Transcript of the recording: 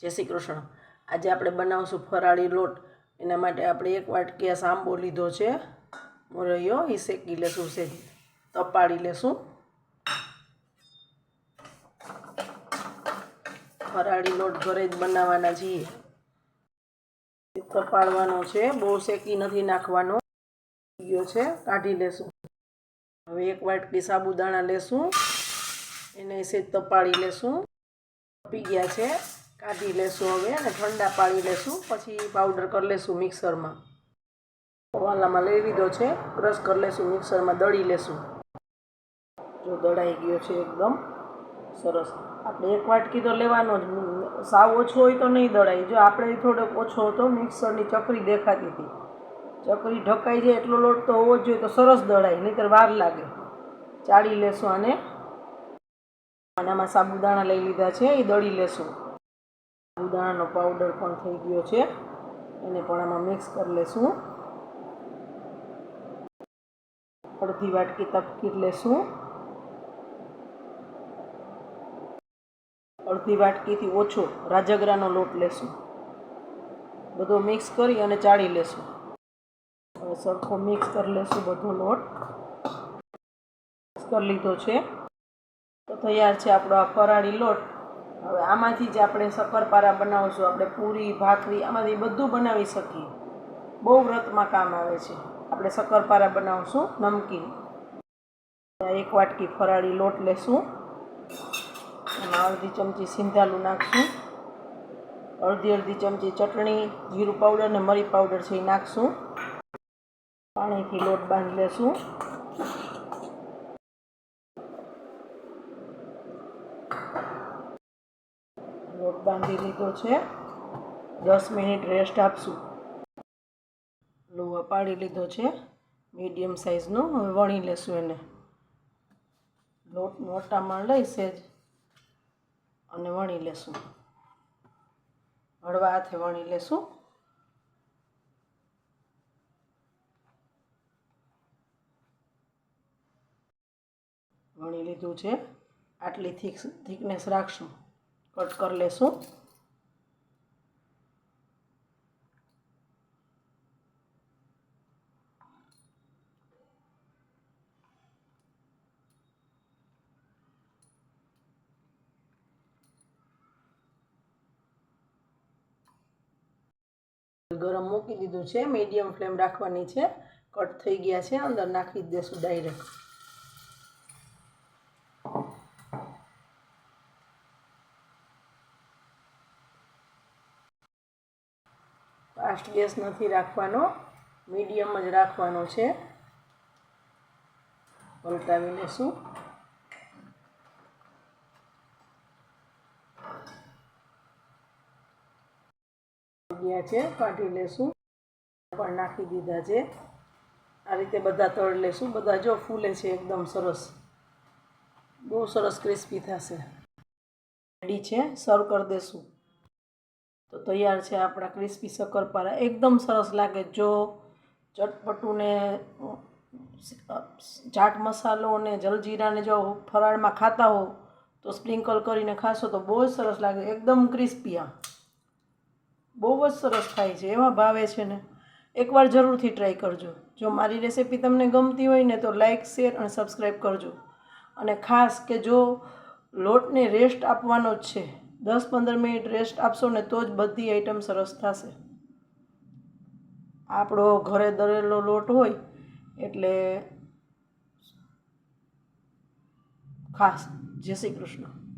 જય શ્રી કૃષ્ણ. આજે આપણે બનાવશું ફરાળી લોટ. એના માટે આપણે એક વાટકી આ સાંબો લીધો છે. મોરૈયો એ શેકી લેશું શેકી. તપાડી લેશું ફરાળી લોટ ઘરે જ બનાવવાના છીએ. તપાડવાનો છે. બહુ શેકી નથી નાખવાનો. ગયો છે. કાઢી લેશું. હવે એક વાટકી સાબુદાણા લેશું. એને સેજ તપાડી લેશું. પી ગયા છે. કાઢી લેશું હવે અને ઠંડા પાડી લેશું. પછી પાવડર કરી લેશું મિક્સરમાં પવાલામાં લઈ લીધો છે. ક્રશ કરી લેશું મિક્સરમાં દળી લેશું. જો દળાઈ ગયો છે એકદમ. સરસ. આપણે એક વાટકી તો લેવાનો જ. સાવ ઓછો હોય તો નહીં દળાય. જો આપણે થોડોક ઓછો હતો મિક્સરની ચકરી દેખાતી હતી. ચકરી ઢકાઈ જાય એટલો લોટ તો હોવો જ જોઈએ તો સરસ દળાય, નહીંતર વાર લાગે. ચાળી લેશું આને. આનામાં સાબુદાણા લઈ લીધા છે, એ દળી લેશું. સાબુદાણાનો પાવડર પણ થઈ ગયો છે. એને પણ આમાં મિક્સ કરી લેશું. અડધી વાટકી તપકીર લેશું. અડધી વાટકીથી ઓછો રાજગરાનો લોટ લેશું. બધો મિક્સ કરી અને ચાળી લેશું. હવે સરખો મિક્સ કરી લેશું બધો લોટ. મિક્સ કરી લીધો છે. તો તૈયાર છે આપણો આ ફરાળી લોટ. હવે આમાંથી જ આપણે શક્કરપારા બનાવશું, આપણે પૂરી, ભાખરી, આમાંથી બધું બનાવી શકીએ. બહુ વ્રતમાં કામ આવે છે. આપણે શક્કરપારા બનાવશું, નમકીન. એક વાટકી ફરાળી લોટ લેશું. એમાં અડધી ચમચી સિંધાલું નાખશું. અડધી અડધી ચમચી ચટણી, જીરું પાવડર ને મરી પાવડર છે એ નાખશું. પાણીથી લોટ બાંધી લેશું. લોટ બાંધી લીધો છે. દસ મિનિટ રેસ્ટ આપશું. લોહા પાડી લીધો છે. મીડિયમ સાઇઝનો હવે વણી લેશું એને. લોટ મોટામાં લઈ સેજ અને વણી લેશું. હળવા હાથે વણી લેશું. વણી લીધું છે. આટલી થીક થિકનેસ રાખશું. કટ કરી લેશું. ગરમ મૂકી દીધું છે મીડિયમ ફ્લેમ રાખવાની છે. કટ થઈ ગયા છે, અંદર નાખી જ દેશું ડાયરેક્ટ ફાસ્ટ ગેસ નથી રાખવાનો, મીડિયમ જ રાખવાનો છે. પલટાવી લેશું. ગયા છે, કાઢી લેશું. પણ નાખી દીધા છે. આ રીતે બધા તળ લેશું. બધા જો ફૂલે છે એકદમ સરસ. બહુ સરસ ક્રિસ્પી થશે. રેડી છે સર્વ કરી દેશું. તો તૈયાર છે આપણા ક્રિસ્પી શક્કરપારા એકદમ સરસ લાગે જો ચટપટું ને ચાટ મસાલો અને જલજીરાને જો ફરાળમાં ખાતા હો, તો સ્પ્રિંકલ કરીને ખાશો તો બહુ જ સરસ લાગે. એકદમ ક્રિસ્પી આ. બહુ જ સરસ થાય છે, એવા ભાવે છે ને. એકવાર જરૂરથી ટ્રાય કરજો. જો મારી રેસિપી તમને ગમતી હોય ને તો લાઇક શેર અને સબસ્ક્રાઈબ કરજો. અને ખાસ કે જો લોટને રેસ્ટ આપવાનો જ છે દસ પંદર મિનિટ રેસ્ટ આપશો ને તો જ બધી આઈટમ સરસ થશે. આપણો ઘરે દરેલો લોટ હોય એટલે ખાસ. જય શ્રી કૃષ્ણ.